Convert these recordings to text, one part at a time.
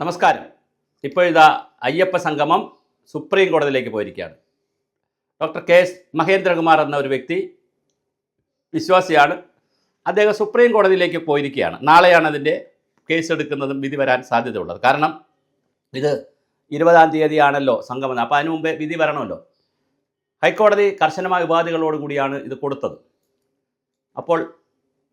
നമസ്കാരം. ഇപ്പോഴിതാ അയ്യപ്പ സംഗമം സുപ്രീം കോടതിയിലേക്ക് പോയിരിക്കുകയാണ്. ഡോക്ടർ കെ എസ് മഹേന്ദ്രകുമാർ എന്ന ഒരു വ്യക്തി വിശ്വാസിയാണ്. അദ്ദേഹം സുപ്രീം കോടതിയിലേക്ക് പോയിരിക്കുകയാണ്. നാളെയാണ് അതിന്റെ കേസ് എടുക്കുന്നതും വിധി വരാൻ സാധ്യതയുള്ളത്. കാരണം ഇത് ഇരുപതാം തീയതിയാണല്ലോ സംഗമം. അപ്പോൾ അതിനു മുമ്പേ വിധി വരണമല്ലോ. ഹൈക്കോടതി കർശനമായ ഉപാധികളോടുകൂടിയാണ് ഇത് കൊടുത്തത്. അപ്പോൾ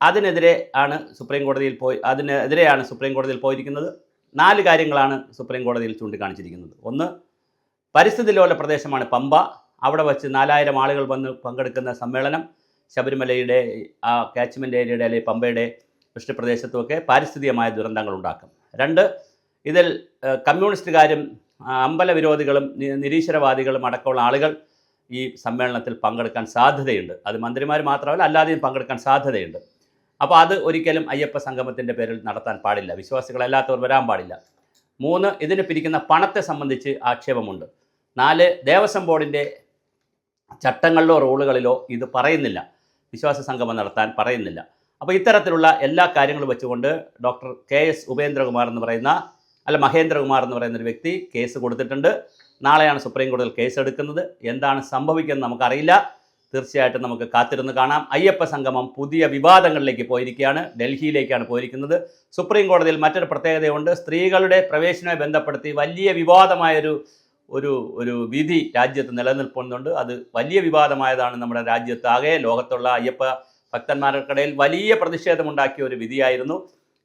അതിനെതിരെ ആണ് സുപ്രീം കോടതിയിൽ പോയി അതിനെതിരെയാണ് സുപ്രീം കോടതിയിൽ പോയിരിക്കുന്നത്. നാല് കാര്യങ്ങളാണ് സുപ്രീം കോടതിയിൽ ചൂണ്ടിക്കാണിച്ചിരിക്കുന്നത്. ഒന്ന് പരിസ്ഥിതി ലോല പ്രദേശമാണ് പമ്പ. അവിടെ വച്ച് നാലായിരം ആളുകൾ വന്ന് പങ്കെടുക്കുന്ന സമ്മേളനം ശബരിമലയുടെ ആ കാച്ച്മെന്റ് ഏരിയയുടെ അല്ലെങ്കിൽ പമ്പയുടെ വൃഷ്ടിപ്രദേശത്തുമൊക്കെ പാരിസ്ഥിതികമായ ദുരന്തങ്ങൾ ഉണ്ടാക്കും. രണ്ട് ഇതിൽ കമ്മ്യൂണിസ്റ്റുകാരും അമ്പല വിരോധികളും നിരീശ്വരവാദികളും അടക്കമുള്ള ആളുകൾ ഈ സമ്മേളനത്തിൽ പങ്കെടുക്കാൻ സാധ്യതയുണ്ട്. അത് മന്ത്രിമാർ മാത്രമല്ല അല്ലാതെയും പങ്കെടുക്കാൻ സാധ്യതയുണ്ട്. അപ്പോൾ അത് ഒരിക്കലും അയ്യപ്പ സംഗമത്തിന്റെ പേരിൽ നടത്താൻ പാടില്ല. വിശ്വാസികളല്ലാത്തവർ വരാൻ പാടില്ല. മൂന്ന് ഇതിന് പിരിക്കുന്ന പണത്തെ സംബന്ധിച്ച് ആക്ഷേപമുണ്ട്. നാല് ദേവസ്വം ബോർഡിന്റെ ചട്ടങ്ങളിലോ റൂളുകളിലോ ഇത് പറയുന്നില്ല. വിശ്വാസ സംഗമം നടത്താൻ പറയുന്നില്ല. അപ്പോൾ ഇത്തരത്തിലുള്ള എല്ലാ കാര്യങ്ങളും വെച്ചുകൊണ്ട് ഡോക്ടർ കെ എസ് ഉപേന്ദ്രകുമാർ എന്ന് പറയുന്ന അല്ല മഹേന്ദ്രകുമാർ എന്ന് പറയുന്ന ഒരു വ്യക്തി കേസ് കൊടുത്തിട്ടുണ്ട്. നാളെയാണ് സുപ്രീം കോടതിയിൽ കേസ് എടുക്കുന്നത് എന്താണ് സംഭവിക്കുന്നത് നമുക്കറിയില്ല. തീർച്ചയായിട്ടും നമുക്ക് കാത്തിരുന്ന് കാണാം. അയ്യപ്പ സംഗമം പുതിയ വിവാദങ്ങളിലേക്ക് പോയിരിക്കുകയാണ്. ഡൽഹിയിലേക്കാണ് പോയിരിക്കുന്നത്. സുപ്രീം കോടതിയിൽ മറ്റൊരു പ്രത്യേകതയുണ്ട്. സ്ത്രീകളുടെ പ്രവേശനവുമായി ബന്ധപ്പെടുത്തി വലിയ വിവാദമായൊരു ഒരു ഒരു വിധി രാജ്യത്ത് നിലനിൽക്കുന്നുണ്ട് അത് വലിയ വിവാദമായതാണ് നമ്മുടെ രാജ്യത്ത്. ആകെ ലോകത്തുള്ള അയ്യപ്പ ഭക്തന്മാർക്കിടയിൽ വലിയ പ്രതിഷേധമുണ്ടാക്കിയ ഒരു വിധിയായിരുന്നു.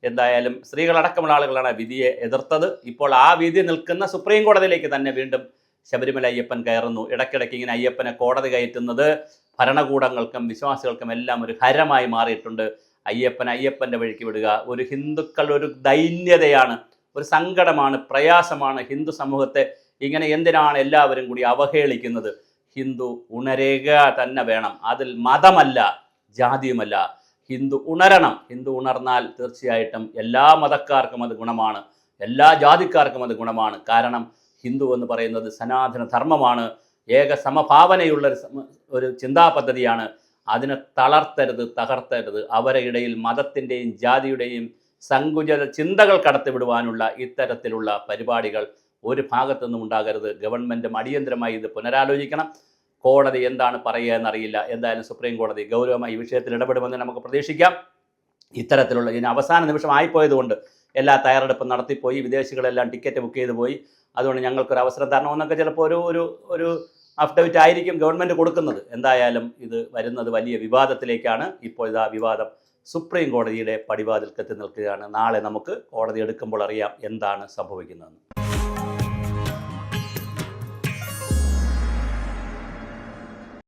എന്തായാലും സ്ത്രീകളടക്കമുള്ള ആളുകളാണ് വിധിയെ എതിർത്തത്. ഇപ്പോൾ ആ വിധി നിൽക്കുന്ന സുപ്രീം കോടതിയിലേക്ക് തന്നെ വീണ്ടും ശബരിമല അയ്യപ്പൻ കയറുന്നു. ഇടയ്ക്കിടയ്ക്ക് ഇങ്ങനെ അയ്യപ്പനെ കോടതി കയറ്റുന്നത് ഭരണകൂടങ്ങൾക്കും വിശ്വാസികൾക്കും എല്ലാം ഒരു ഹരമായി മാറിയിട്ടുണ്ട്. അയ്യപ്പൻ അയ്യപ്പന്റെ വഴിക്ക് വിടുക. ഒരു ഹിന്ദുക്കൾ ഒരു ദൈന്യതയാണ് ഒരു സങ്കടമാണ് പ്രയാസമാണ് ഹിന്ദു സമൂഹത്തെ ഇങ്ങനെ എന്തിനാണ് എല്ലാവരും കൂടി അവഹേളിക്കുന്നത്? ഹിന്ദു ഉണരുക തന്നെ വേണം. അതിൽ മതമല്ല ജാതിയുമല്ല. ഹിന്ദു ഉണരണം. ഹിന്ദു ഉണർന്നാൽ തീർച്ചയായിട്ടും എല്ലാ മതക്കാർക്കും അത് ഗുണമാണ്. എല്ലാ ജാതിക്കാർക്കും അത് ഗുണമാണ്. കാരണം ഹിന്ദു എന്ന് പറയുന്നത് സനാതന ധർമ്മമാണ്. ഏക സമഭാവനയുള്ള ഒരു ചിന്താ പദ്ധതിയാണ്. അതിനെ തളർത്തരുത് തകർത്തരുത്. അവരെ ഇടയിൽ മതത്തിന്റെയും ജാതിയുടെയും സങ്കുചിത ചിന്തകൾ കടത്തിവിടുവാനുള്ള ഇത്തരത്തിലുള്ള പരിപാടികൾ ഒരു ഭാഗത്തുനിന്നും ഉണ്ടാകരുത്. ഗവൺമെന്റും അടിയന്തരമായി ഇത് പുനരാലോചിക്കണം. കോടതി എന്താണ് പറയുക എന്നറിയില്ല. എന്തായാലും സുപ്രീം കോടതി ഗൗരവമായി ഈ വിഷയത്തിൽ ഇടപെടുമെന്ന് നമുക്ക് പ്രതീക്ഷിക്കാം. ഇത്തരത്തിലുള്ള ഇതിന് അവസാന നിമിഷം ആയിപ്പോയതുകൊണ്ട് എല്ലാ തയ്യാറെടുപ്പും നടത്തിപ്പോയി വിദേശികളെല്ലാം ടിക്കറ്റ് ബുക്ക് ചെയ്ത് പോയി. അതുകൊണ്ട് ഞങ്ങൾക്കൊരു അവസരം തരണമെന്നൊക്കെ ചിലപ്പോൾ ഒരു ഒരു ഒരു അഫിഡവിറ്റ് ആയിരിക്കും ഗവൺമെന്റ് കൊടുക്കുന്നത്. എന്തായാലും ഇത് വരുന്നത് വലിയ വിവാദത്തിലേക്കാണ്. ഇപ്പോൾ ഇതാ വിവാദം സുപ്രീം കോടതിയുടെ പടിവാതിൽക്കെത്തി നിൽക്കുകയാണ്. നാളെ നമുക്ക് കോടതി എടുക്കുമ്പോൾ അറിയാം എന്താണ് സംഭവിക്കുന്നതെന്ന്.